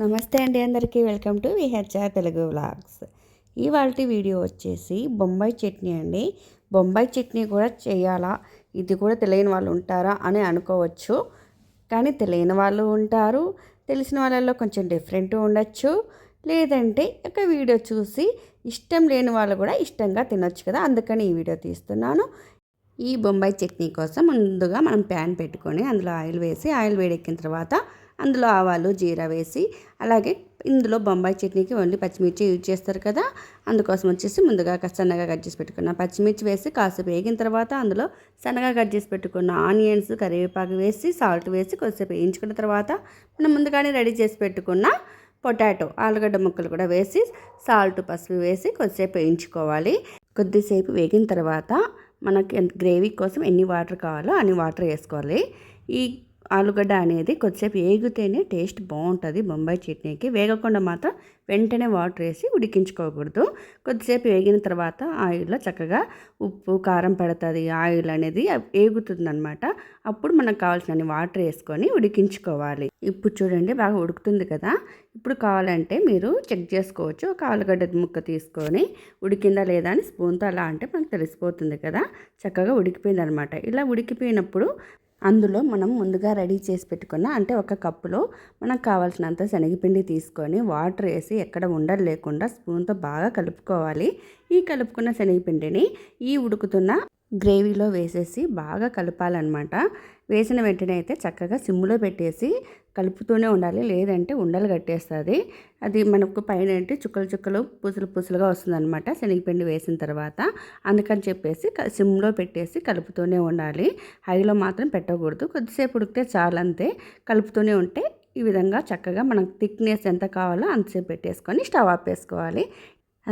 నమస్తే అండి అందరికీ. Welcome to VHR Telugu vlogs. ఇవాళ వీడియో వచ్చేసి బొంబాయి చట్నీ అండి. బొంబాయి చట్నీ కూడా చేయాలా? ఇది కూడా తెలియని వాళ్ళు ఉంటారా అని అనుకోవచ్చు. కానీ తెలియని వాళ్ళు ఉంటారు. తెలిసిన వాళ్ళల్లో కొంచెం డిఫరెంట్ ఉండొచ్చు. లేదంటే ఒక వీడియో చూసి ఇష్టం లేని వాళ్ళు కూడా ఇష్టంగా తినొచ్చు కదా. అందుకని ఈ వీడియో తీస్తున్నాను. ఈ బొంబాయి చట్నీ కోసం ముందుగా మనం ప్యాన్ పెట్టుకొని అందులో ఆయిల్ వేసి ఆయిల్ వేడెక్కిన తర్వాత అందులో ఆవాలు జీరా వేసి అలాగే ఇందులో బొంబాయి చట్నీకి ఓన్లీ పచ్చిమిర్చి యూజ్ చేస్తారు కదా. అందుకోసం వచ్చేసి ముందుగా సన్నగా కట్ చేసి పెట్టుకున్న పచ్చిమిర్చి వేసి కాసేపు వేగిన తర్వాత అందులో సన్నగా కట్ చేసి పెట్టుకున్న ఆనియన్స్ కరివేపాకు వేసి సాల్ట్ వేసి కొద్దిసేపు వేయించుకున్న తర్వాత మనం ముందుగానే రెడీ చేసి పెట్టుకున్న పొటాటో ఆలుగడ్డ ముక్కలు కూడా వేసి సాల్ట్ పసుపు వేసి కొద్దిసేపు వేయించుకోవాలి. కొద్దిసేపు వేగిన తర్వాత మనకి గ్రేవీ కోసం ఎన్ని వాటర్ కావాలో అన్ని వాటర్ వేసుకోవాలి. ఈ ఆలుగడ్డ అనేది కొద్దిసేపు వేగితేనే టేస్ట్ బాగుంటుంది బొంబాయి చట్నీకి. వేగకుండా మాత్రం వెంటనే వాటర్ వేసి ఉడికించుకోకూడదు. కొద్దిసేపు వేగిన తర్వాత ఆయిల్లో చక్కగా ఉప్పు కారం పడుతుంది ఆయిల్ అనేది వేగుతుంది అనమాట అప్పుడు మనకు కావాల్సిన వాటర్ వేసుకొని ఉడికించుకోవాలి. ఇప్పుడు చూడండి బాగా ఉడుకుతుంది కదా. ఇప్పుడు కావాలంటే మీరు చెక్ చేసుకోవచ్చు. ఒక ఆలుగడ్డ ముక్క తీసుకొని ఉడికిందా లేదా అని స్పూన్తో అలా అంటే మనకు తెలిసిపోతుంది కదా. చక్కగా ఉడికిపోయింది అనమాట ఇలా ఉడికిపోయినప్పుడు అందులో మనం ముందుగా రెడీ చేసి పెట్టుకున్న అంటే ఒక కప్పులో మనకు కావాల్సినంత శనగపిండి తీసుకొని వాటర్ వేసి ఎక్కడ ఉండలు లేకుండా స్పూన్తో బాగా కలుపుకోవాలి. ఈ కలుపుకున్న శనగపిండిని ఈ ఉడుకుతున్న గ్రేవీలో వేసేసి బాగా కలపాలన్నమాట. వేసిన వెంటనే అయితే చక్కగా సిమ్లో పెట్టేసి కలుపుతూనే ఉండాలి. లేదంటే ఉండలు కట్టేస్తుంది. అది మనకు పైన ఏంటి చుక్కలు చుక్కలు పూసలు పూసలుగా వస్తుందన్నమాట. శనగపిండి వేసిన తర్వాత అందుకని చెప్పేసి సిమ్లో పెట్టేసి కలుపుతూనే ఉండాలి. హైలో మాత్రం పెట్టకూడదు. కొద్దిసేపు ఉడికితే చాలంతే కలుపుతూనే ఉంటే ఈ విధంగా చక్కగా మనకు థిక్నెస్ ఎంత కావాలో అంతసేపు పెట్టేసుకొని స్టవ్ ఆపేసుకోవాలి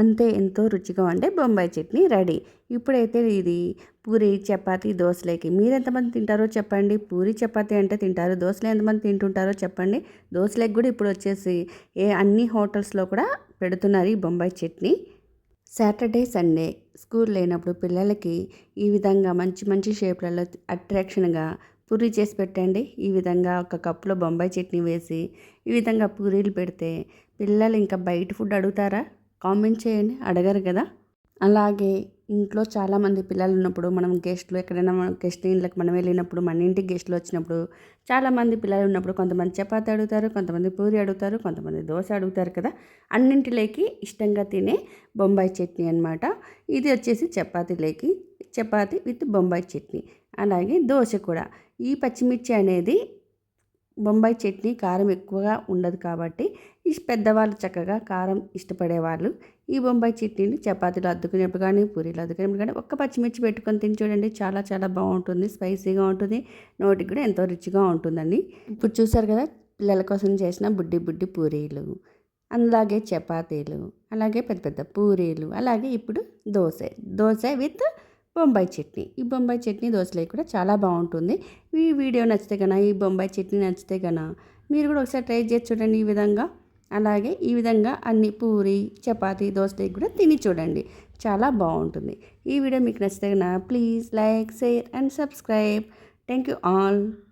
అంతే ఎంతో రుచిగా ఉండే బొంబాయి చట్నీ రెడీ. ఇప్పుడైతే ఇది పూరి చపాతీ దోశలేకి. మీరు ఎంతమంది తింటారో చెప్పండి. పూరి చపాతీ అంటే తింటారు. దోశలు ఎంతమంది తింటుంటారో చెప్పండి. దోశలేకి కూడా ఇప్పుడు వచ్చేసి ఏ అన్ని హోటల్స్లో కూడా పెడుతున్నారు ఈ Bombay chutney. Saturday Sunday school లేనప్పుడు పిల్లలకి ఈ విధంగా మంచి మంచి షేప్లలో అట్రాక్షన్గా పూరి చేసి పెట్టండి. ఈ విధంగా ఒక కప్పులో బొంబాయి చట్నీ వేసి ఈ విధంగా పూరీలు పెడితే పిల్లలు ఇంకా బయట ఫుడ్ అడుగుతారా? కామెంట్ చేయండి అడగరు కదా. అలాగే ఇంట్లో చాలామంది పిల్లలు ఉన్నప్పుడు మనం గెస్ట్లు ఎక్కడైనా గెస్ట్ ఇంట్లోకి మనం వెళ్ళినప్పుడు మన ఇంటికి గెస్ట్లు వచ్చినప్పుడు చాలామంది పిల్లలు ఉన్నప్పుడు కొంతమంది చపాతి అడుగుతారు కొంతమంది పూరి అడుగుతారు కొంతమంది దోశ అడుగుతారు కదా. అన్నింటిలోకి ఇష్టంగా తినే బొంబాయి చట్నీ అనమాట ఇది వచ్చేసి చపాతీలోకి చపాతి విత్ బొంబాయి చట్నీ. అలాగే దోశ కూడా. ఈ పచ్చిమిర్చి అనేది బొంబాయి చట్నీ కారం ఎక్కువగా ఉండదు కాబట్టి ఈ పెద్దవాళ్ళు చక్కగా కారం ఇష్టపడేవాళ్ళు. ఈ బొంబాయి చట్నీని చపాతీలు అద్దుకునేప్పుడు కానీ పూరీలు అద్దుకునేప్పుడు కానీ ఒక్క పచ్చిమిర్చి పెట్టుకొని తిని చూడండి. చాలా చాలా బాగుంటుంది. స్పైసీగా ఉంటుంది. నోటికి కూడా ఎంతో రుచిగా ఉంటుందండి. ఇప్పుడు చూసారు కదా పిల్లల కోసం చేసిన బుడ్డి బుడ్డి పూరీలు అలాగే చపాతీలు అలాగే పెద్ద పెద్ద పూరీలు అలాగే ఇప్పుడు దోశ దోశ విత్ బొంబాయి చట్నీ. ఈ బొంబాయి చట్నీ దోశలే కూడా చాలా బాగుంటుంది. ఈ వీడియో నచ్చితే కన్నా ఈ బొంబాయి చట్నీ నచ్చితే కన్నా మీరు కూడా ఒకసారి ట్రై చేసి చూడండి ఈ విధంగా. అలాగే ఈ విధంగా అన్ని పూరి చపాతి దోశ కూడా తిని చూడండి. చాలా బాగుంటుంది. ఈ వీడియో మీకు నచ్చితే please like share and subscribe. Thank you all.